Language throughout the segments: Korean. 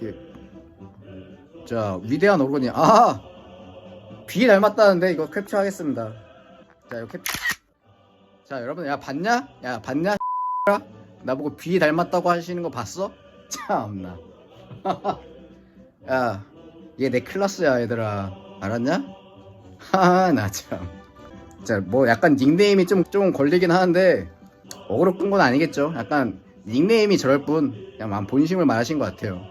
이렇게 자 위대한 오르곤이 아! 비 닮았다는데 이거 캡처하겠습니다 자 이거 캡... 자 여러분 야 봤냐? 야 봤냐? 나보고 비 닮았다고 하시는 거 봤어? 참나 야 얘 내 클라스야 얘들아 알았냐? 하하 나 참 자 뭐 약간 닉네임이 좀, 좀 걸리긴 하는데 어그로 끈 건 아니겠죠 약간 닉네임이 저럴 뿐 그냥 본심을 말하신 것 같아요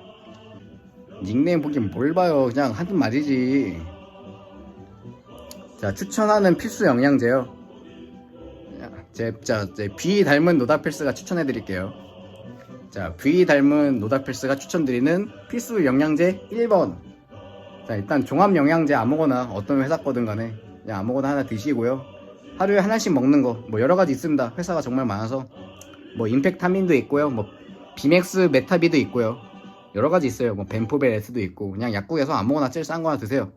닉네임 보긴 뭘 봐요. 그냥 하는 말이지. 자 추천하는 필수 영양제요. 제, 자, 제 닮은 노다필스가 추천해 드릴게요. 자 B 닮은 노다필스가 추천드리는 필수 영양제 1번. 자 일단 종합 영양제 아무거나 어떤 회사 거든 간에 그냥 아무거나 하나 드시고요. 하루에 하나씩 먹는 거 뭐 여러 가지 있습니다. 회사가 정말 많아서. 뭐 임팩타민도 있고요. 뭐 비맥스 메타비도 있고요 여러 가지 있어요. 뭐 벤포벨 S도 있고 그냥 약국에서 아무거나 제일 싼거 하나 드세요.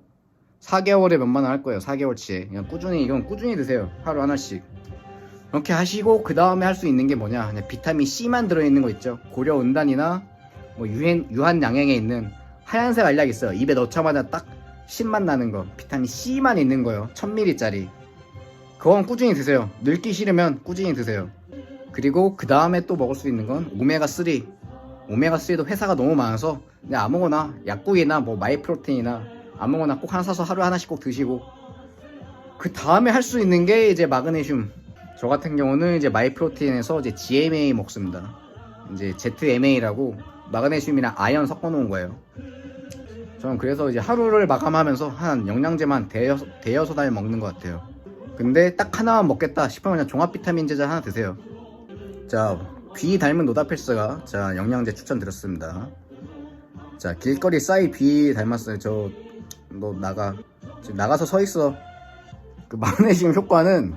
4개월에 몇만 원 할 거예요. 4개월치에. 그냥 꾸준히 이건 꾸준히 드세요. 하루 하나씩. 이렇게 하시고 그 다음에 할 수 있는 게 뭐냐. 그냥 비타민 C만 들어있는 거 있죠. 고려 은단이나 뭐 유한, 유한 양행에 있는 하얀색 알약 있어요. 입에 넣자마자 딱 신맛 나는 거. 비타민 C만 있는 거요. 1000ml짜리. 그건 꾸준히 드세요. 늙기 싫으면 꾸준히 드세요. 그리고 그 다음에 또 먹을 수 있는 건 오메가 3 오메가3도 회사가 너무 많아서 그냥 아무거나 약국이나 뭐 마이프로테인이나 아무거나 꼭 하나 사서 하루에 하나씩 꼭 드시고 그 다음에 할 수 있는 게 이제 마그네슘. 저 같은 경우는 이제 마이프로테인에서 이제 GMA 먹습니다. 이제 ZMA라고 마그네슘이랑 아연 섞어 놓은 거예요. 저는 그래서 이제 하루를 마감하면서 한 영양제만 대여섯, 대여섯 알 먹는 것 같아요. 근데 딱 하나만 먹겠다 싶으면 그냥 종합 비타민 제자 하나 드세요. 자, 귀 닮은 노다필스가 자 영양제 추천드렸습니다. 자, 길거리 싸이 귀 닮았어요. 저 너 나가 지금 나가서 서 있어. 그 마그네슘 효과는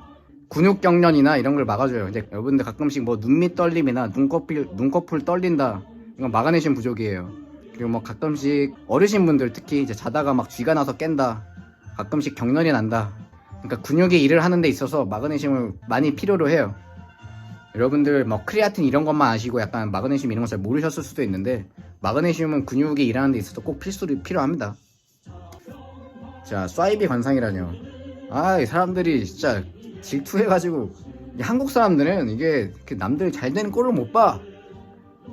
근육 경련이나 이런 걸 막아줘요. 이제 여러분들 가끔씩 뭐 눈밑 떨림이나 눈꺼풀 눈꺼풀 떨린다. 이건 마그네슘 부족이에요. 그리고 뭐 가끔씩 어르신분들 특히 이제 자다가 막 쥐가 나서 깬다. 가끔씩 경련이 난다. 그러니까 근육이 일을 하는 데 있어서 마그네슘을 많이 필요로 해요. 여러분들 뭐 크리아틴 이런 것만 아시고 약간 마그네슘 이런 거 잘 모르셨을 수도 있는데 마그네슘은 근육이 일하는 데 있어서 꼭 필수로 필요합니다. 자, 쏴이비 관상이라뇨. 아, 이 사람들이 진짜 질투해가지고 이 한국 사람들은 이게 남들 잘 되는 꼴을 못 봐.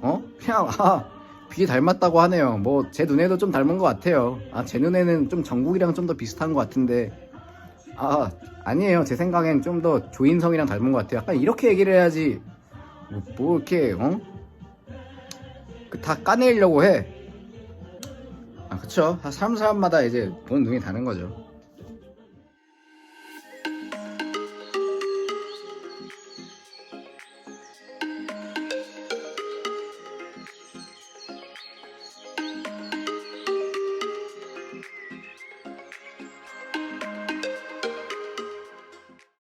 어? 그냥 아, 귀 닮았다고 하네요. 뭐 제 눈에도 좀 닮은 것 같아요. 아, 제 눈에는 좀 정국이랑 좀 더 비슷한 것 같은데 아 아니에요. 제 생각엔 좀 더 조인성이랑 닮은 것 같아요. 약간 이렇게 얘기를 해야지 뭐, 뭐 이렇게 어? 그 다 까내려고 해 아 그쵸? 다 사람 사람마다 이제 보는 눈이 다른 거죠